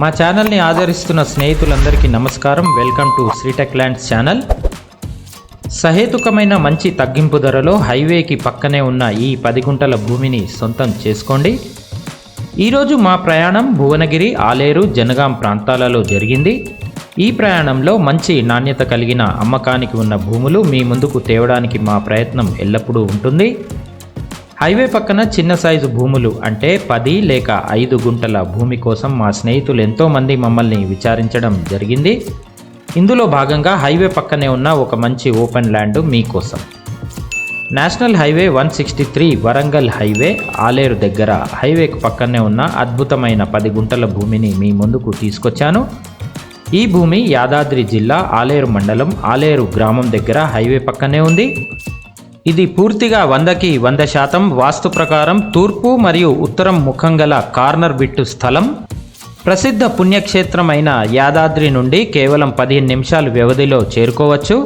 మా ఛానల్ని ఆదరిస్తున్న స్నేహితులందరికీ నమస్కారం. Welcome to Sritech lands channel సహేతుకమైన మంచి తగ్గింపు ధరలో హైవేకి పక్కనే ఉన్న ఈ పది గుంటల భూమిని సొంతం చేసుకోండి. ఈరోజు మా ప్రయాణం భువనగిరి ఆలేరు జనగాం ప్రాంతాలలో జరిగింది. ఈ ప్రయాణంలో మంచి నాణ్యత కలిగిన అమ్మకానికి ఉన్న భూములు మీ ముందుకు తేవడానికి మా ప్రయత్నం ఎల్లప్పుడూ ఉంటుంది. హైవే పక్కన చిన్న సైజు భూములు అంటే పది లేక ఐదు గుంటల భూమి కోసం మా స్నేహితులు ఎంతోమంది మమ్మల్ని విచారించడం జరిగింది. ఇందులో భాగంగా హైవే పక్కనే ఉన్న ఒక మంచి ఓపెన్ ల్యాండ్ మీకోసం national highway one sixty three Warangal highway Aleru దగ్గర హైవేకు పక్కనే ఉన్న అద్భుతమైన పది గుంటల భూమిని మీ ముందుకు తీసుకొచ్చాను. ఈ భూమి యాదాద్రి జిల్లా ఆలేరు మండలం ఆలేరు గ్రామం దగ్గర హైవే పక్కనే ఉంది. ఇది పూర్తిగా వందకి వంద శాతం వాస్తు ప్రకారం తూర్పు మరియు ఉత్తరం ముఖం గల కార్నర్ బిట్టు స్థలం. ప్రసిద్ధ పుణ్యక్షేత్రమైన యాదాద్రి నుండి కేవలం పదిహేను నిమిషాలు వ్యవధిలో చేరుకోవచ్చు.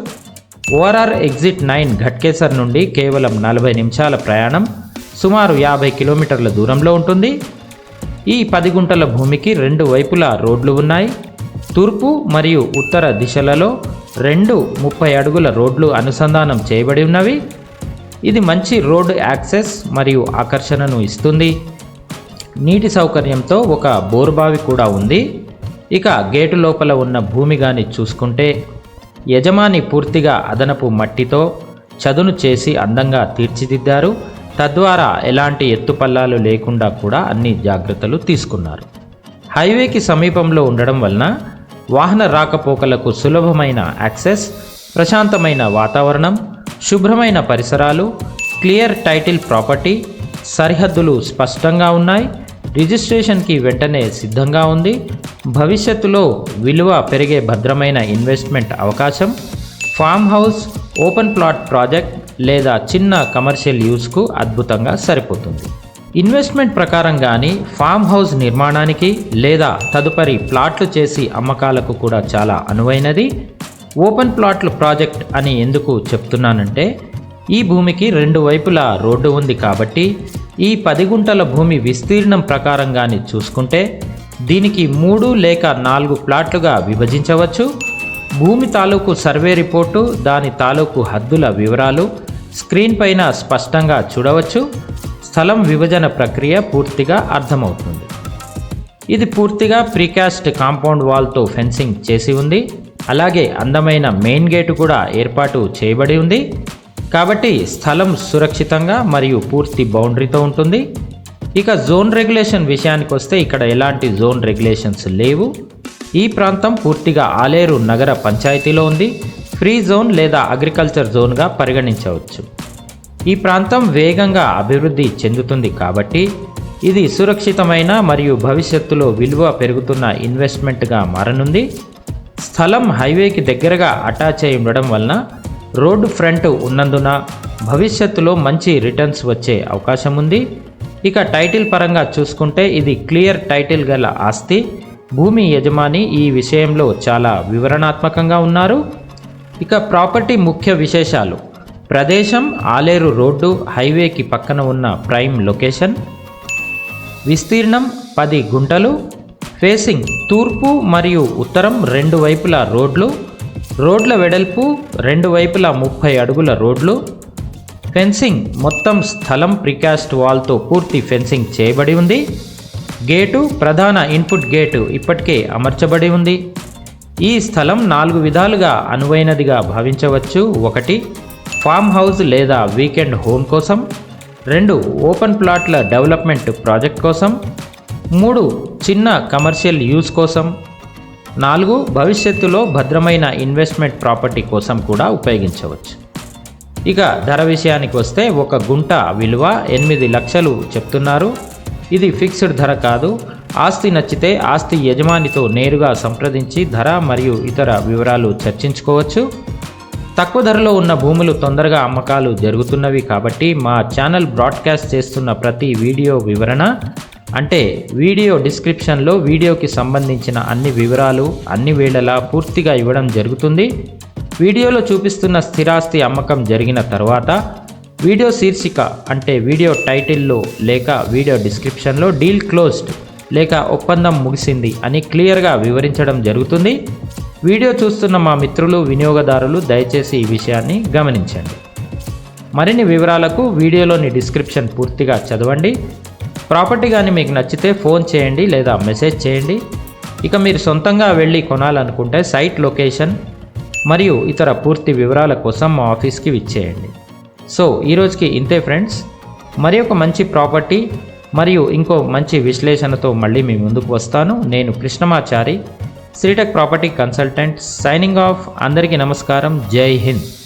ఓఆర్ఆర్ ఎగ్జిట్ నైన్ ఘట్కేసర్ నుండి కేవలం నలభై నిమిషాల ప్రయాణం సుమారు యాభై కిలోమీటర్ల దూరంలో ఉంటుంది. ఈ పది గుంటల భూమికి రెండు వైపులా రోడ్లు ఉన్నాయి. తూర్పు మరియు ఉత్తర దిశలలో రెండు ముప్పై అడుగుల రోడ్లు అనుసంధానం చేయబడి ఉన్నవి. ఇది మంచి రోడ్డు యాక్సెస్ మరియు ఆకర్షణను ఇస్తుంది. నీటి సౌకర్యంతో ఒక బోరుబావి కూడా ఉంది. ఇక గేటు లోపల ఉన్న భూమి గాని చూసుకుంటే యజమాని పూర్తిగా అదనపు మట్టితో చదును చేసి అందంగా తీర్చిదిద్దారు. తద్వారా ఎలాంటి ఎత్తుపల్లాలు లేకుండా కూడా అన్ని జాగ్రత్తలు తీసుకున్నారు. హైవేకి సమీపంలో ఉండడం వలన వాహన రాకపోకలకు సులభమైన యాక్సెస్ ప్రశాంతమైన వాతావరణం శుభ్రమైన పరిసరాలు క్లియర్ టైటిల్ ప్రాపర్టీ సరిహద్దులు స్పష్టంగా ఉన్నాయి. రిజిస్ట్రేషన్కి వెంటనే సిద్ధంగా ఉంది. భవిష్యత్తులో విలువ పెరిగే భద్రమైన ఇన్వెస్ట్మెంట్ అవకాశం. Farm house open plot project లేదా చిన్న కమర్షియల్ యూస్కు అద్భుతంగా సరిపోతుంది. ఇన్వెస్ట్మెంట్ ప్రకారం కానీ ఫామ్ హౌస్ నిర్మాణానికి లేదా తదుపరి ప్లాట్లు చేసి అమ్మకాలకు కూడా చాలా అనువైనది. ఓపెన్ ప్లాట్లు ప్రాజెక్ట్ అని ఎందుకు చెప్తున్నానంటే ఈ భూమికి రెండు వైపులా రోడ్డు ఉంది కాబట్టి ఈ పది గుంటల భూమి విస్తీర్ణం ప్రకారంగాని చూసుకుంటే దీనికి మూడు లేక నాలుగు ప్లాట్లుగా విభజించవచ్చు. భూమి తాలూకు సర్వే రిపోర్టు దాని తాలూకు హద్దుల వివరాలు స్క్రీన్ పైన స్పష్టంగా చూడవచ్చు. స్థలం విభజన ప్రక్రియ పూర్తిగా అర్థమవుతుంది. ఇది పూర్తిగా ప్రీకాస్ట్ కాంపౌండ్ వాల్తో ఫెన్సింగ్ చేసి ఉంది. అలాగే అందమైన మెయిన్ గేటు కూడా ఏర్పాటు చేయబడి ఉంది. కాబట్టి స్థలం సురక్షితంగా మరియు పూర్తి బౌండరీతో ఉంటుంది. ఇక జోన్ రెగ్యులేషన్ విషయానికి వస్తే ఇక్కడ ఎలాంటి జోన్ రెగ్యులేషన్స్ లేవు. ఈ ప్రాంతం పూర్తిగా ఆలేరు నగర పంచాయతీలో ఉంది. ఫ్రీ జోన్ లేదా అగ్రికల్చర్ జోన్గా పరిగణించవచ్చు. ఈ ప్రాంతం వేగంగా అభివృద్ధి చెందుతుంది కాబట్టి ఇది సురక్షితమైన మరియు భవిష్యత్తులో విలువ పెరుగుతున్న ఇన్వెస్ట్మెంట్గా మారనుంది. స్థలం హైవేకి దగ్గరగా అటాచ్ అయి ఉండడం వలన రోడ్డు ఫ్రంట్ ఉన్నందున భవిష్యత్తులో మంచి రిటర్న్స్ వచ్చే అవకాశం ఉంది. ఇక టైటిల్ పరంగా చూసుకుంటే ఇది క్లియర్ టైటిల్ గల ఆస్తి. భూమి యజమాని ఈ విషయంలో చాలా వివరణాత్మకంగా ఉన్నారు. ఇక ప్రాపర్టీ ముఖ్య విశేషాలు. ప్రదేశం ఆలేరు రోడ్డు హైవేకి పక్కన ఉన్న ప్రైమ్ లొకేషన్. విస్తీర్ణం పది గుంటలు. ఫేసింగ్ తూర్పు మరియు ఉత్తరం రెండు వైపుల రోడ్లు రోడ్ల వెడల్పు రెండు వైపుల ముప్పై అడుగుల రోడ్లు. ఫెన్సింగ్ మొత్తం స్థలం ప్రికాస్ట్ వాల్తో పూర్తి ఫెన్సింగ్ చేయబడి ఉంది. గేటు ప్రధాన ఇన్పుట్ గేటు ఇప్పటికే అమర్చబడి ఉంది. ఈ స్థలం నాలుగు విధాలుగా అనువైనదిగా భావించవచ్చు. ఒకటి ఫామ్ హౌస్ లేదా వీకెండ్ హోమ్ కోసం. రెండు ఓపెన్ ప్లాట్ల డెవలప్మెంట్ ప్రాజెక్ట్ కోసం. మూడు చిన్న కమర్షియల్ యూస్ కోసం. నాలుగు భవిష్యత్తులో భద్రమైన ఇన్వెస్ట్మెంట్ ప్రాపర్టీ కోసం కూడా ఉపయోగించవచ్చు. ఇక ధర విషయానికి వస్తే ఒక గుంట విలువ ఎనిమిది లక్షలు చెప్తున్నారు. ఇది ఫిక్స్డ్ ధర కాదు. ఆస్తి నచ్చితే ఆస్తి యజమానితో నేరుగా సంప్రదించి ధర మరియు ఇతర వివరాలు చర్చించుకోవచ్చు. తక్కువ ధరలో ఉన్న భూములు తొందరగా అమ్మకాలు జరుగుతున్నవి కాబట్టి మా ఛానల్ బ్రాడ్కాస్ట్ చేస్తున్న ప్రతి వీడియో వివరణ అంటే వీడియో డిస్క్రిప్షన్లో వీడియోకి సంబంధించిన అన్ని వివరాలు అన్ని వేళలా పూర్తిగా ఇవ్వడం జరుగుతుంది. వీడియోలో చూపిస్తున్న స్థిరాస్తి అమ్మకం జరిగిన తర్వాత వీడియో శీర్షిక అంటే వీడియో టైటిల్లో లేక వీడియో డిస్క్రిప్షన్లో డీల్ క్లోజ్డ్ లేక ఒప్పందం ముగిసింది అని క్లియర్గా వివరించడం జరుగుతుంది. వీడియో చూస్తున్న మా మిత్రులు వినియోగదారులు దయచేసి ఈ విషయాన్ని గమనించండి. మరిన్ని వివరాలకు వీడియోలోని డిస్క్రిప్షన్ పూర్తిగా చదవండి. ప్రాపర్టీ కానీ మీకు నచ్చితే ఫోన్ చేయండి లేదా మెసేజ్ చేయండి. ఇక మీరు సొంతంగా వెళ్ళి కొనాలనుకుంటే సైట్ లొకేషన్ మరియు ఇతర పూర్తి వివరాల కోసం మా ఆఫీస్కి విచ్చేయండి. సో ఈరోజుకి ఇంతే ఫ్రెండ్స్. మరి ఒక మంచి ప్రాపర్టీ మరియు ఇంకో మంచి విశ్లేషణతో మళ్ళీ మీ ముందుకు వస్తాను. నేను Krishnamachari Sritech property consultant signing off అందరికీ నమస్కారం. జై హింద్.